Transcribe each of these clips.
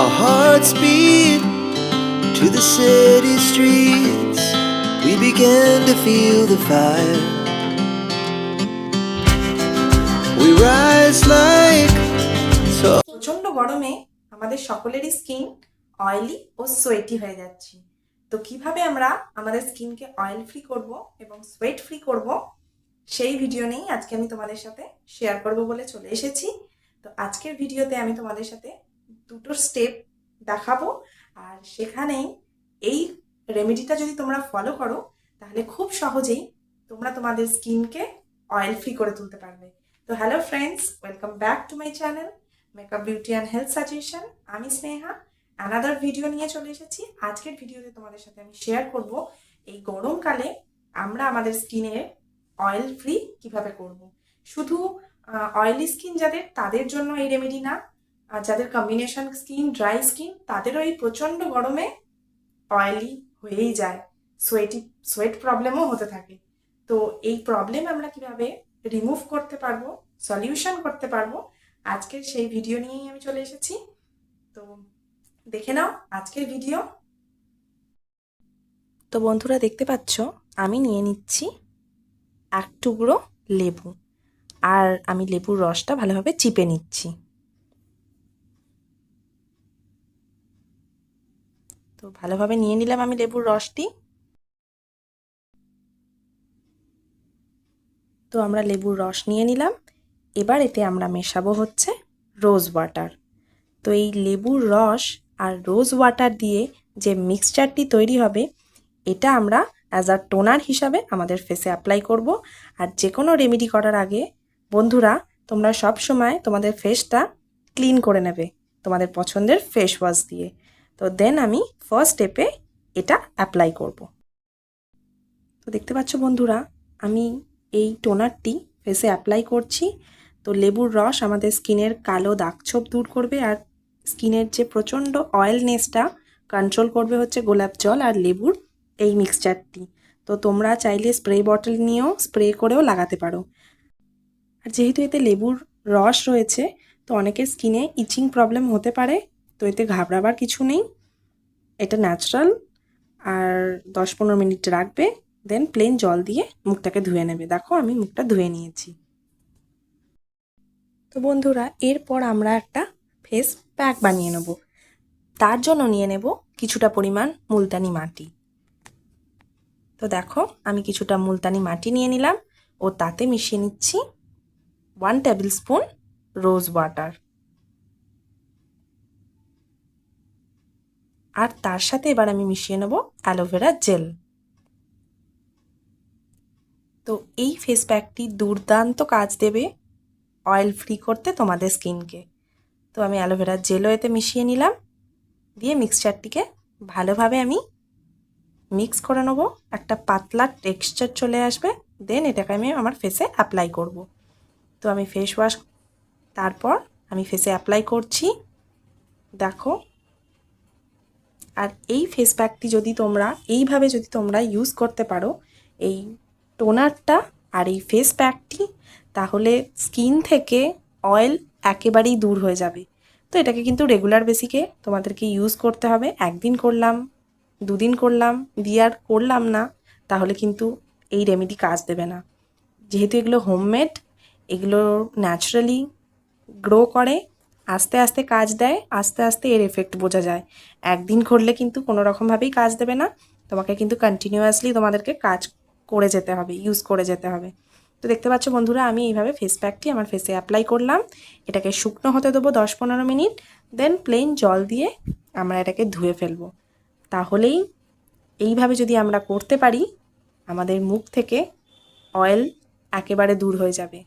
Our hearts beat to the city streets. We began to feel the fire. We rise like. প্রচণ্ড গরমে আমাদের সকলেরই skin oily ও sweaty হয়ে যাচ্ছে তো কীভাবে আমরা আমাদের স্কিনকে অয়েল ফ্রি করব এবং সোয়েট ফ্রি করব, সেই ভিডিও নিয়েই আজকে আমি তোমাদের সাথে শেয়ার করব বলে চলে এসেছি তো আজকের ভিডিওতে আমি তোমাদের সাথে দুটো স্টেপ দেখাবো। আর সেখানেই এই রেমেডিটা যদি তোমরা ফলো করো, তাহলে খুব সহজেই তোমরা তোমাদের স্কিনকে অয়েল ফ্রি করে তুলতে পারবে। তো hello friends welcome back to my channel makeup beauty and health suggestion আমি স্নেহা অ্যানাদার ভিডিও নিয়ে চলে এসেছি। আজকের ভিডিওতে তোমাদের সাথে আমি শেয়ার করব, এই গরমকালে আমরা আমাদের স্কিনের অয়েল ফ্রি কীভাবে করব। শুধু অয়েলি স্কিন যাদের, তাদের জন্য এই রেমেডি না আর যাদের কম্বিনেশন স্কিন ড্রাই স্কিন তাদেরও এই প্রচণ্ড গরমে অয়েলি হয়েই যায়। সোয়েটি সোয়েট প্রবলেমও হতে থাকে। তো এই প্রবলেম আমরা কীভাবে রিমুভ করতে পারব সলিউশন করতে পারব, আজকের সেই ভিডিও নিয়েই আমি চলে এসেছি। তো দেখে নাও আজকের ভিডিও তো বন্ধুরা দেখতে পাচ্ছ, আমি নিয়ে নিচ্ছি এক টুকরো লেবু। আর আমি লেবুর রসটা ভালোভাবে চিপে নিচ্ছি। তো ভালোভাবে নিয়ে নিলাম আমি লেবুর রসটি। তো আমরা লেবুর রস নিয়ে নিলাম। এবার এতে আমরা মেশাবো হচ্ছে রোজ ওয়াটার। তো এই লেবুর রস আর রোজ ওয়াটার দিয়ে যে মিক্সচারটি তৈরি হবে, এটা আমরা অ্যাজ আ টোনার হিসাবে আমাদের ফেসে অ্যাপ্লাই করব। আর যে কোনো রেমেডি করার আগে, বন্ধুরা, তোমরা সব সময় তোমাদের ফেসটা ক্লিন করে নেবে তোমাদের পছন্দের ফেস ওয়াশ দিয়ে। তো দেন আমি ফার্স্ট স্টেপে এটা অ্যাপ্লাই করব। তো দেখতে পাচ্ছ বন্ধুরা, আমি এই টোনারটি ফেসে অ্যাপ্লাই করছি। তো লেবুর রস আমাদের স্কিনের কালো দাগছোপ দূর করবে আর স্কিনের যে প্রচণ্ড অয়েলনেসটা কন্ট্রোল করবে হচ্ছে গোলাপ জল আর লেবুর এই মিক্সচারটি তো তোমরা চাইলে স্প্রে বটল নিয়েও স্প্রে করেও লাগাতে পারো। আর যেহেতু এতে লেবুর রস রয়েছে, তো অনেকের স্কিনে ইচিং প্রবলেম হতে পারে, তো এতে ঘাবড়াবার কিছু নেই। এটা ন্যাচারাল আর দশ পনেরো মিনিট রাখবে দেন প্লেন জল দিয়ে মুখটাকে ধুয়ে নেবে। দেখো আমি মুখটা ধুয়ে নিয়েছি। তো বন্ধুরা, এরপর আমরা একটা ফেস প্যাক বানিয়ে নেব। তার জন্য নিয়ে নেব কিছুটা পরিমাণ মুলতানি মাটি। তো দেখো, আমি কিছুটা মুলতানি মাটি নিয়ে নিলাম। ও তাতে মিশিয়ে নিচ্ছি one tablespoon rose water আর তার সাথে এবার আমি মিশিয়ে নেব অ্যালোভেরা জেল তো এই ফেস প্যাকটি দুর্দান্ত কাজ দেবে অয়েল ফ্রি করতে তোমাদের স্কিনকে তো আমি অ্যালোভেরা জেলও এতে মিশিয়ে নিলাম। দিয়ে মিক্সচারটিকে ভালোভাবে আমি মিক্স করে নেব। একটা পাতলা টেক্সচার চলে আসবে। দেন এটাকে আমি আমার ফেসে অ্যাপ্লাই করব। তো আমি ফেস ওয়াশ তারপর আমি ফেসে অ্যাপ্লাই করছি। দেখো আর এই ফেস প্যাকটি যদি তোমরা, এইভাবে যদি তোমরা ইউজ করতে পারো, এই টোনারটা আর এই ফেস প্যাকটি তাহলে স্কিন থেকে অয়েল একেবারেই দূর হয়ে যাবে। তো এটাকে কিন্তু রেগুলার বেসিকে তোমাদেরকে ইউজ করতে হবে। একদিন করলাম, দুদিন করলাম, দিয়ে আর করলাম না, তাহলে কিন্তু এই রেমেডি কাজ দেবে না। যেহেতু এগুলো হোমমেড এগুলো ন্যাচারালি গ্রো করে আস্তে আস্তে কাজ দেয়, আস্তে আস্তে এর এফেক্ট বোঝা যায়। একদিন করলে কিন্তু কোনো রকমভাবেই কাজ দেবে না। তোমাকে কিন্তু কন্টিনিউয়াসলি তোমাদেরকে কাজ করে যেতে হবে ইউজ করে যেতে হবে। তো দেখতে পাচ্ছ বন্ধুরা, আমি এইভাবে ফেস প্যাকটি আমার ফেসে অ্যাপ্লাই করলাম। এটাকে শুকনো হতে দেবো দশ পনেরো মিনিট দেন প্লেন জল দিয়ে আমরা এটাকে ধুয়ে ফেলব। তাহলেই এইভাবে যদি আমরা করতে পারি, আমাদের মুখ থেকে অয়েল একেবারে দূর হয়ে যাবে।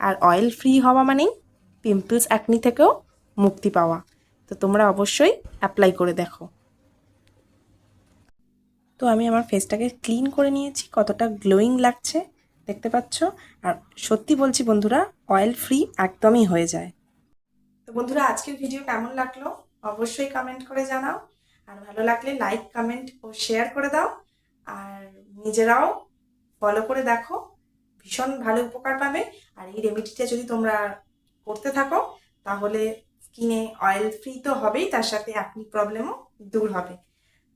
আর অয়েল ফ্রি হওয়া মানেই পিম্পলস অ্যাকনি থেকেও মুক্তি পাওয়া। তো তোমরা অবশ্যই অ্যাপ্লাই করে দেখো। তো আমি আমার ফেসটাকে ক্লিন করে নিয়েছি, কতটা গ্লোয়িং লাগছে, দেখতে পাচ্ছ? আর সত্যি বলছি বন্ধুরা অয়েল ফ্রি একদমই হয়ে যায়। তো বন্ধুরা, আজকের ভিডিও কেমন লাগল? অবশ্যই কমেন্ট করে জানাও। আর ভালো লাগলে লাইক কমেন্ট ও শেয়ার করে দাও। আর নিজেরাও ফলো করে দেখো। ভীষণ ভালো উপকার পাবে। আর এই রেমেডিটা যদি তোমরা করতে থাকো, তাহলে স্কিনে অয়েল ফ্রি তো হবেই, তার সাথে আপনি প্রবলেমও দূর হবে।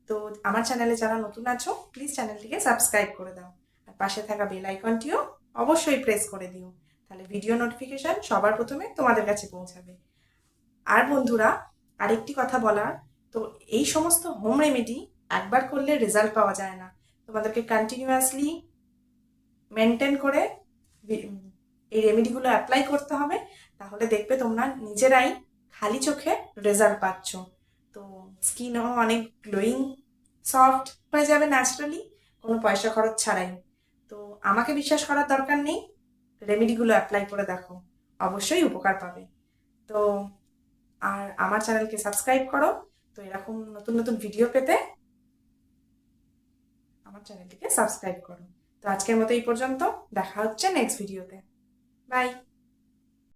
তো আমার চ্যানেলে যারা নতুন আছো প্লিজ চ্যানেলটিকে সাবস্ক্রাইব করে দাও। আর পাশে থাকা বেল আইকনটিও অবশ্যই প্রেস করে দিও। তাহলে ভিডিও নোটিফিকেশান সবার প্রথমে তোমাদের কাছে পৌঁছাবে। আর বন্ধুরা, আরেকটি কথা বলার, তো এই সমস্ত হোম রেমেডি একবার করলে রেজাল্ট পাওয়া যায় না। তোমাদেরকে কন্টিনিউয়াসলি মেনটেন করে এই রেমেডিগুলো অ্যাপ্লাই করতে হবে। তাহলে দেখবে তোমরা নিজেরাই খালি চোখে রেজাল্ট পাচ্ছ। তো স্কিনও অনেক গ্লোয়িং সফট হয়ে যাবে ন্যাচারালি কোনো পয়সা খরচ ছাড়াই। তো আমাকে বিশ্বাস করার দরকার নেই রেমেডিগুলো অ্যাপ্লাই করে দেখো, অবশ্যই উপকার পাবে। তো আর আমার চ্যানেলকে সাবস্ক্রাইব করো, তো এরকম নতুন নতুন ভিডিও পেতে আমার চ্যানেলটিকে সাবস্ক্রাইব করো। তো আজকের মতো এই পর্যন্ত, দেখা হচ্ছে নেক্সট ভিডিওতে বাই